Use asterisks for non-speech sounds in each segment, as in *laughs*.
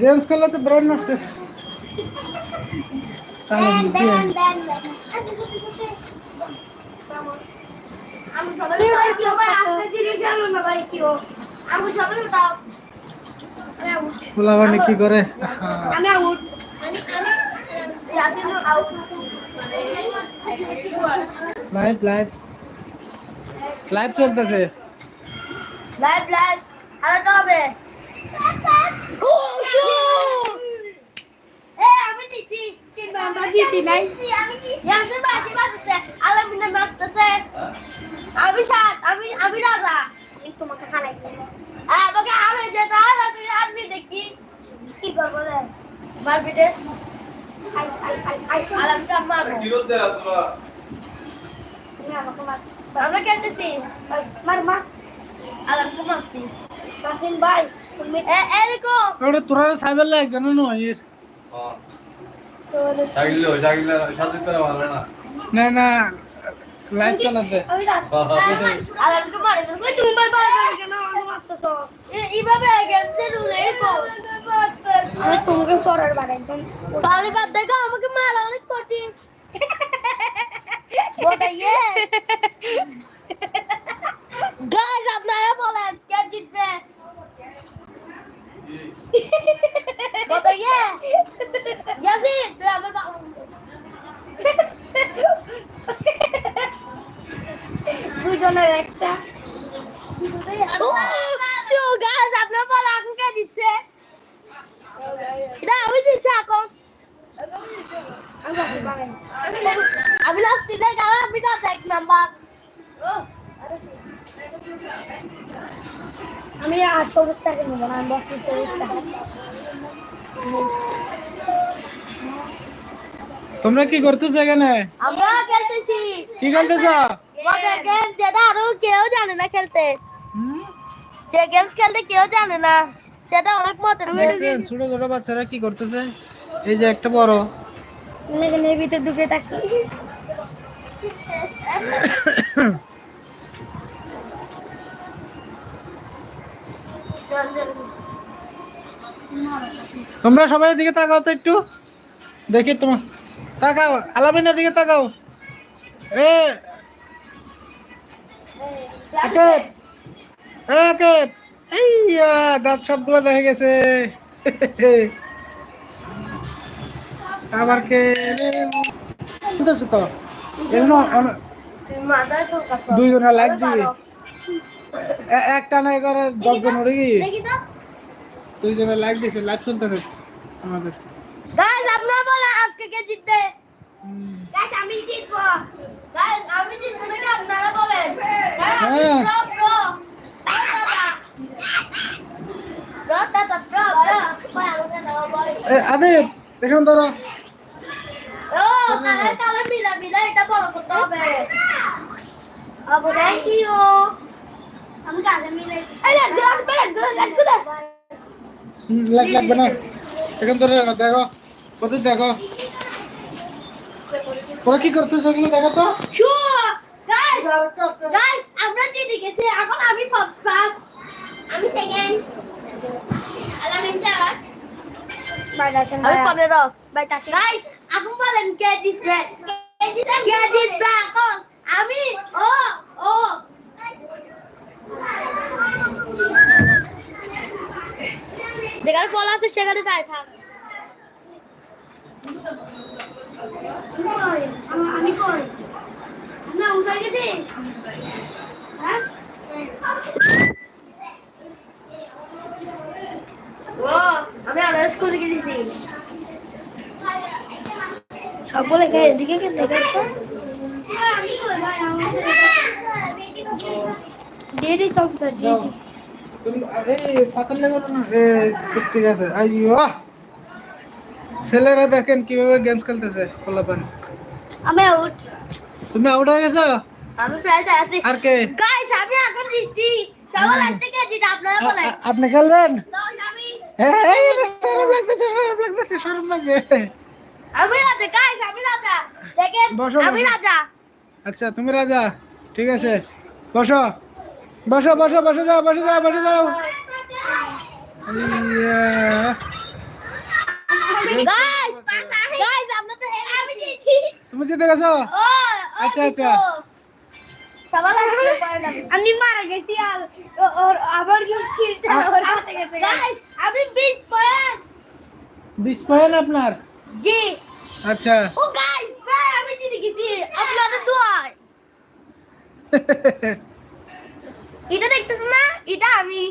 Games খেললে তো brain নষ্ট। আচ্ছা উঠাই কি ভাই আজকে দিনে গেল না ভাই কি ও? আমি সবাই উঠাও আমি আউট পোলাপানি কি করে? লাইভ লাইভ লাইভ চলতেছে। লাইভ লাইভ আর তো হবে। ও শু এ আমি দিছি কিন্তু আমরা দিছি নাই। আমি সাত আমি আমি রাজা। তোমাকে হারাইছি। আমাকে হারাই যে তাহলে তুমি হারবি দেখি। কি করব রে? মারবি রে। আমরা খেলতেছি। মার মারছি। ভাই। এরকম। তোরা সাইবার লাগ জানো না না না না লাইভ চালাতে আমি রাত আলামিনা মারে ওই তুমি বার বার করে কেন আমাকে মারতেছো এইভাবে গেমসে রুল এরকম আমি তোমাকে ফরার বানাইতাম তাহলে বাদ দেখো আমাকে মারা অনেক কঠিন बताइए गाइस আপনারা বলেন কে জিতবে बताइए ইয়াসিন তুই আমার বাবা দুজনের একটা গাইস আপনারা এখন কে জিতছে আমি এখন আমি লাস্ট দিনে গেলাম না এক নাম্বার আমি আর চল্লিশ টাকা নেব না, আমি বত্রিশ চল্লিশ টাকা তোমরা কি করতেছো এখানে? আমরা খেলতেছি। কি খেলতেছ? মজার গেম যেটা আরও কেউ জানে না খেলতে। যে গেমস খেলতে কেউ জানে না। সেটা অনেক মজার দেখছেন ছোট ছোট বাচ্চারা কি করতেছে? এই যে একটা বড়। এখানে ভিতর ঢুকে থাকি। *coughs* তোমরা সবাই দিকে তাকাও তো একটু। দেখি তোমার তাকাও, আলামিনের দিকে তাকাও। এ দাঁত সবগুলো দেখে গেছে। আবার কে? তো? এখনও অনে- মাথায় চলকাছ দুইজনে লাইক একটা নাই করে দশজন উড়ে গিয়ে দেখি তো দুইজনে লাইক দিছে লাইভ চলতেছে আমাদের গাইস আপনারা বলে আজকে কে জিতবে। গাইস আমি জিতবো গাইস আমি জিতবো নাকি আপনারা বলেন হ্যাঁ। pro. Pro, দাদা। ভাই। এ আদিব এখানে ধরো ও, কালার কালার মিলা মিলা এটা বড় করতে হবে আবু থ্যাংক ইউ আমি কালার মিলাই এই let go let go let go হুম, লাগ লাগবে না এখন ধরে রাখো দেখো কত দেখো। তোরা কি করতেছ এগুলো দেখো তো? আমরা জিতে গেছি এখন আমি ফার্স্ট আমি সেকেন্ড আমি পনেরো গাইস এখন বলেন কে জিতবে? কে জিতবে এখন? আমি ও ও। যেখানে ফল আছে সেখানে তাই থাক আমি কই উঠে গেছি হ্যাঁ ও আমি আদার্স করে গেছি সবগুলো কে এদিকে কে দেখে তো ডিডি চলছে যাও। ডিডি ঠিক আছে। ছেলেরা দেখেন কীভাবে গেমস খেলতেছে পোলাপান। আমি আউট তুমি আউট হয়ে গেছো? আমি প্রায় আছি। আর কে? গাইস আমি সবার লাস্টে কে জিত আপনারা বলেন। আপনি খেলবেন? এই, এই, এটা লাগতেছে সরম লাগতেছে সরম লাগছে। আমি রাজা গাইস আমি রাজা। দেখেন আমি রাজা। আচ্ছা তুমি রাজা ঠিক আছে। বসো। বসো বসো বসে যাও বসে যাও বসে যাও। তুমি জিতে গেছো? আচ্ছা, আচ্ছা। আমি মারা গেছি আর আবার আমি 20 পয়েন্ট। বিশ পয়েন্ট আপনার? জি। আচ্ছা। ও গাইস প্রায় আমি জিতে গেছি। আপনাদের দোয়ায় *laughs* এটা দেখতেছ না? এটা আমি।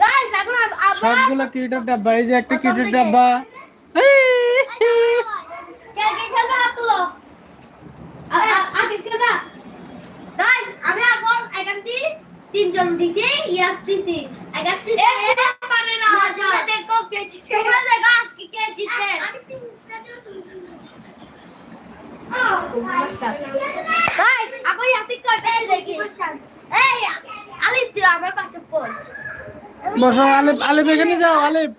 গাইস এখন আবার সবগুলো কিটের ডাব্বা এই যে একটা কিটের ডাব্বা। কে কে খেলবে হাত তুলো আগে খেলবা। গাইস আমি এখন এখান থেকে তিনজন দিছি ইয়াস দিছি থেকে পারে না দেখো কে জিতে তোমরা দেখো আজকে কে জিতবে গাইস এখন ইয়াসিক কয়টা দেখি এই আলি তুই আমার পাশে পড় বসো আলিফ আলিফ এখানে যাও আলিফ।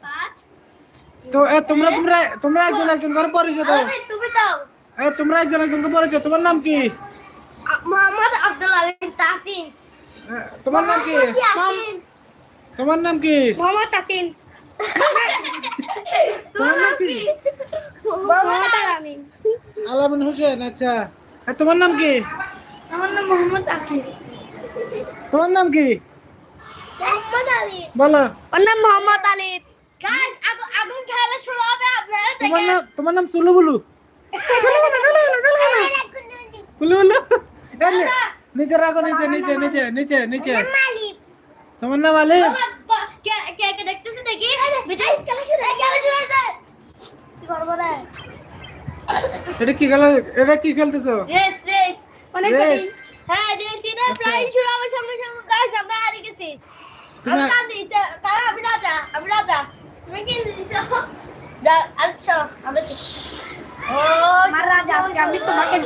তো এ তোমরা তোমরা তোমরা একজন একজন করে পরিচয় দাও তুমি দাও এ তোমরা একজন একজনকে পরিচয় তোমার নাম কি? মোহাম্মদ আব্দুল আলিম তাসিন তোমার নাম কি? তোমার নাম কি? মোহাম্মদ তাসিন *laughs* তোমার নাম কি? মোহাম্মদ আলামিন। আলামিন হোসেন আচ্ছা। এ, তোমার নাম কি? আমার নাম মোহাম্মদ আকিব তোমার নাম কি? মোহাম্মদ আলী। বলো। ওর নাম মোহাম্মদ আলিফ গাইস আগুন খেলা শুরু হবে আপনারা তোমার নাম তোমার নাম সুলু বুলু। বুলু। বুলু নিচে রাখো নিচে নিচে নিচে নিচে নিচে। তোমার নাম বাবা, কে কে কে দেখি? বেটাই খেলা শুরু খেলা শুরু হয়েছে কি করব রে? এটা কি খেলা এটা কি খেলতেছো? রেস রেস অনেক হ্যাঁ রেস এটা প্রায় শুরু হবে সঙ্গে সঙ্গে। গাইস আমরা হারিয়ে গেছি। আমি রাজা আমি রাজা। তুমি কি দিয়েছ যা আচ্ছা আমরা আমি তোমাকে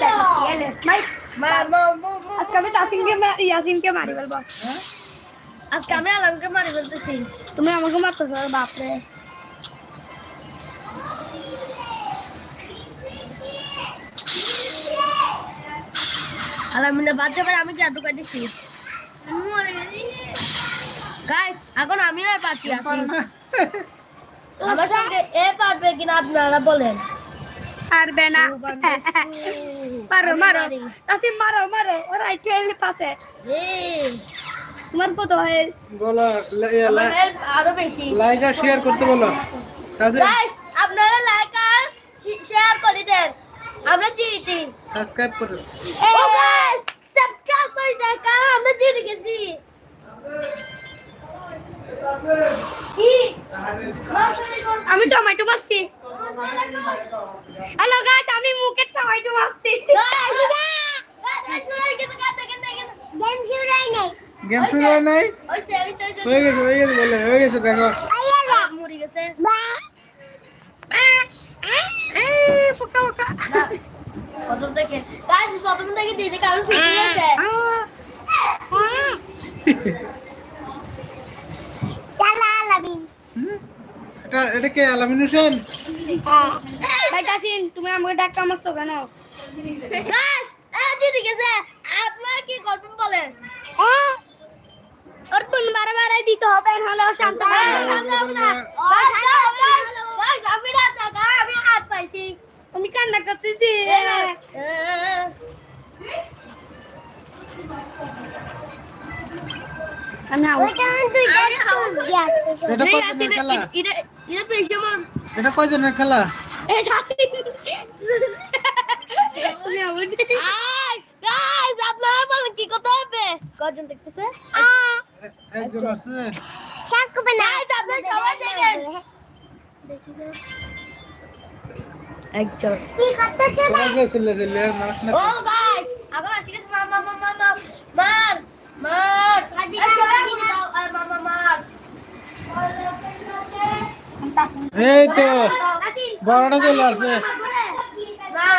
মার মার মার আজকে আমি তাসিনকে মা- ইয়াসিনকে মারি বলব হ্যাঁ? আজকে আমি আলমকে মারি বলতেছি তুমি আমাকে মারতে পারো বাপরে আলমিনে বাচ্চা আমি জাদু দিছি গাইস এখন আমি আর পাচ্ছি আছি। আমার সঙ্গে এ পারবে কিনা আপনারা বলেন। পারবে না। *laughs* মারো মারো। মারো মারো। ওরা খেল পাশে। তোমার কত হয়? বলো আরও বেশি। লাইক আর শেয়ার করতে বলো। আপনারা লাইক আর শেয়ার করে দেন। আমরা জিতি সাবস্ক্রাইব করো। ও গাইস সাবস্ক্রাইব করে দেন কারণ আমরা জিতে গেছি। আমি টমেটো মারছি হ্যালো গাইস আমি মুখে টমেটো মারছি গেম শুরু হয় নাই হয়ে গেছে হয়ে গেছে বলে হয়ে গেছে দেখো মরে গেছে পোকা পোকা প্রথম থেকে গাইস প্রথম থেকে দিদি কারণ শিখে গেছে এটা এটা কে আলামিন হোসেন? ভাই তাসিন তুমি আমাকে ডাক্তার মারছো কেন? গাইস এ জিতে গেছে আপনারা কি করবেন বলেন? ওর কোন বারে বারে দিতে হবে নাহলে ও শান্ত হবে না। আমি আমি হাত পাইছি। আমি কান্না করতেছি। আমি আউট এটা আসিন, খেলা? এটা- কয়জনের খেলা? কি করতে হবে? কজন দেখতেছে? একজন আছে। আপনারা সবাই দেখেন। একজন। ও গাইস আসি মার মার মার এই সবাই শুনে দাও এই মার মার মার এই তো। বড়টা চলে আসছে না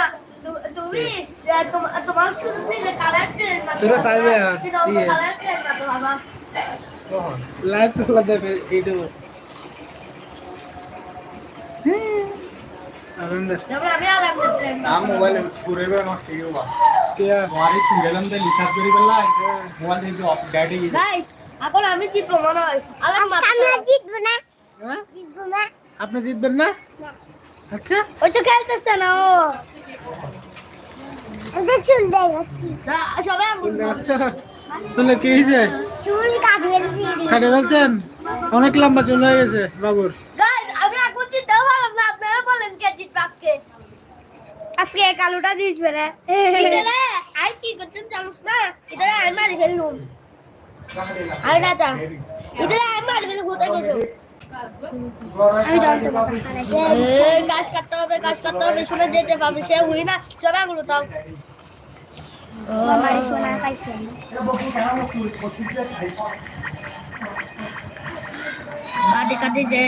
তু- তুমি এ, তোমা- তোমার ছুটি যে কালার ট্রেন তোরা চাইবে, হ্যাঁ। ইয়ে। কালার ট্রেন মাত্র বাবা লাইভ চলা দেবে ইউটিউবে আমি আলাম ট্রেন মোবাইল বেড়া নষ্ট হয়ে গেল তোমারই গেলাম তো লিখাত করে বেলা মোবাইল কিন্তু আপডেট হয়ে এখন আমি জিতবো মনে হয় আলাম জিতবো না হ্যাঁ জিতবো না আপনি জিতবেন না? আচ্ছা। ওই তো খেলতেছে না ও। চুল দেখাচ্ছি সবাই আচ্ছা চলে কি হয়েছে? চুল কাটবে কাটে ফেলছেন? অনেক লম্বা চুল হয়ে গেছে বাবুর। গাইস আমি এখন জিততেও পারলাম না আপনারা বলেন কে জিতবে আজকে? কালোটা ইদারে আই কি করছেন জানোস না? ইদারে আমি মারি ফেললুম। আরে না যা। ইদারে আমি মারি ফেললুম কোথায় গেছো? গাছ কাটতে হবে গাছ কাটতে হবে শুনে যেতে সে হুই না সবাই আমার সোনা পাইছে কাটি কাটি যে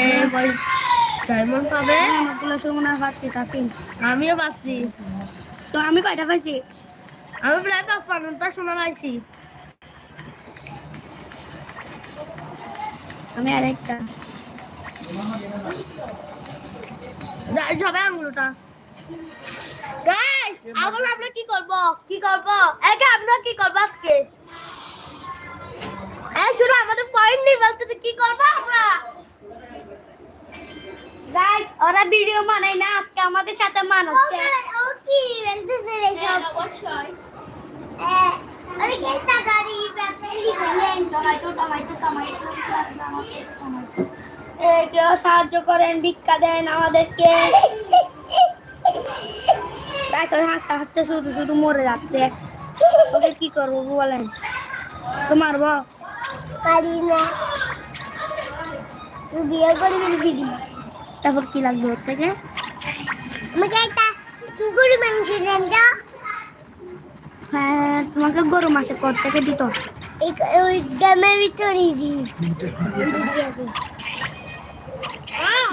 ডায়মন্ড পাবে। অনেকগুলো সোনা পাচ্ছি তাসিন। আমিও পাচ্ছি। তো আমি কয়টা পাইছি আমি প্রায় পাঁচ পাঁচটা শোনা পাইছি আমি আরেকটা। সবাই আঙুলটা গাইস এখন আমরা কি করব? কি করব? একে আমরা কি করব আজকে? এই শুনো আমাদের পয়েন্ট নেই বলতেছে কি করব আমরা? গাইস ওরা ভিডিও বানাই না আজকে আমাদের সাথে মানাচ্ছে ও কি বলতেছে রে সব? অবশ্যই। আরে কে টাকারি ব্যাপারি বলেন টমেটো টমেটো টমেটো এ কেউ সাহায্য করেন ভিক্ষা দেন আমাদেরকে। হাসতে হাসতে শুধু শুধু মরে যাচ্ছে। ওকে কি করব বলেন? তো মারবো পারি না। তুই বিয়ে করবি দিদি? তারপর কি লাগবে ওর থেকে? আমাকে একটা গরু মাংস দেন তো। হ্যাঁ তোমাকে গরু মাসে কর থেকে দিত এই ওই গ্রামের ভিতরেই দি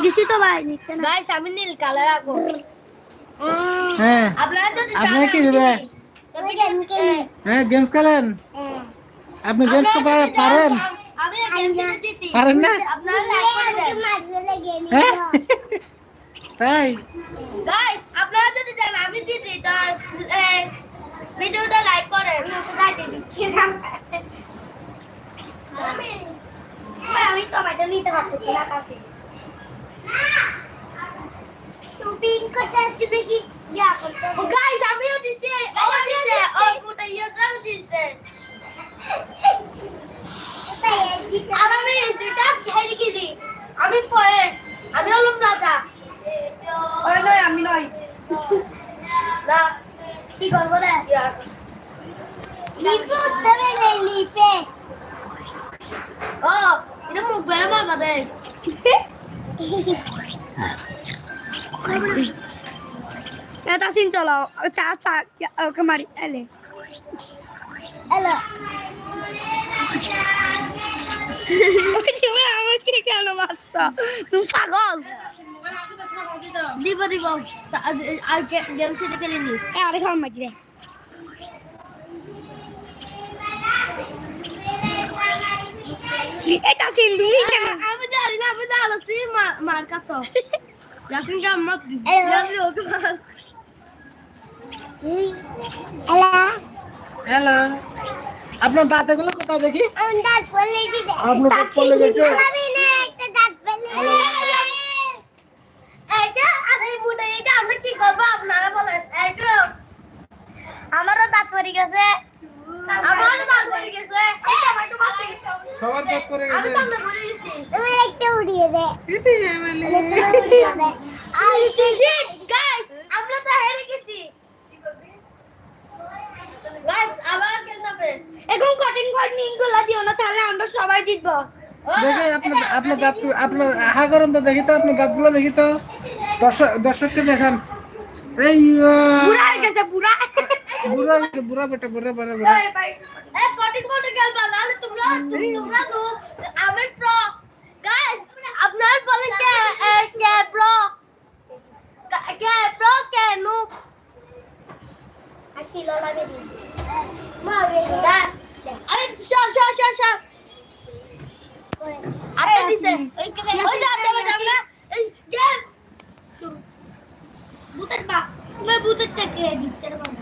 দিছি তো ভাই নিচ্ছে না গাইস আমি নীল কালার আঁকবো হ্যাঁ আপনারা যদি আপনারা কি দিবে? তবে গেমকে হ্যাঁ গেমস খেলেন আপনি গেমস পারেন আমি গেমসে জিতি পারেন না আপনারা লাইক করে দেন হ্যাঁ তাই গাইস আপনারা যদি দেন আমি জিতি তার ভিডিওটা লাইক করেন আমি টমেটো নিতে পারতেছি না কাছে আমি পরে আমি হলাম রাজা। ওই নয় আমি নয়। না কি করব রে? লিপে উঠতে পেলে লিপে। ও এটা মুখ বেড়ে মারবা *laughs* এটা সিন চলো চা চা ওকে মারি এলে ওই আমাকে কেন মারছো তুমি পাগল দিব দিব আর গেম সেটা খেলে নি আরে খাওয়ান মাঝি রে এটা সিন তুমি কেন জানি না আমি জানাচ্ছি মার কাছ ইয়াসিন কে মত দিছি ইয়াসিন ওকে মার হ্যালো হ্যালো আপনার দাঁত এগুলো কোথায় দেখি আপনার দাঁত পড়লে গেছে আমারও দাঁত পড়ে গেছে আমারও দাঁত পড়ে গেছে সবার দাঁত পড়ে গেছি একটা উড়িয়ে দে আর শিট গাইস আমরা তো হেরে গেছি। গাইস আবার খেলতে হবে। এখন কঠিন কঠিনগুলা দিও না তাহলে আমরা সবাই জিতবো। দেখি আপনার আপনার দাঁত আপনার হা করেন তো দেখি তো আপনার দাঁতগুলো দেখি তো। দর্শক দর্শককে দেখান। এই বুড়া হয়ে গেছে বুড়া। বুড়া বুড়া বেটা বুড়া বুড়া বুড়া। তোমরা তোমরা আমি প্রো গাইস আপনার বলে কে কে প্রো কে প্রো কে নো আসি ললা বেরি মারবে আরে সর সর সর সর। আরে দিছে। ওই কে ওই রাত দেবে যাবে না এই গেম শুরু। ভূতের বা তুমি ভূতের থেকে দিচ্ছে রে বাবা?